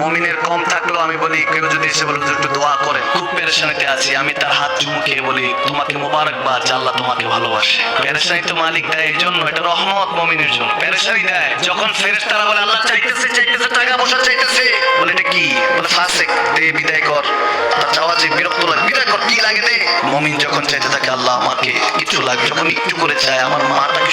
মমিনের কম থাকলেও আমি বলি, কেউ যদি এসে বলে একটু দোয়া করে। খুব পেরেশানিতে আছি। আমি তার হাত চুমু খেয়ে বলি, তোমাকে মোবারকবাদ, যে আল্লাহ তোমাকে ভালোবাসে। পেরেশানি তো মালিক দেয় এই জন্য, এটা রহমত মমিনের জন্য। পেরেশানি দেয়, যখন ফেরেশতারা বলে, আল্লাহ চাইতেছে চাইতেছে, টাকা পয়সা চাইতেছে। বলে, এটা কি? বলে, ফাসেক, দে, বিদায় কর। তার চাওয়া যে বিরক্ত লাগে, বিদায় কর, কি লাগে দে? মমিন যখন চাইতে থাকে, আল্লাহ আমাকে কিছু লাগে, যখন একটু করে চায়, আমার মাটাকে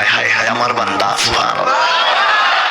তাকায় হায় হায় আমার বান্দা সুবহানাল্লাহ।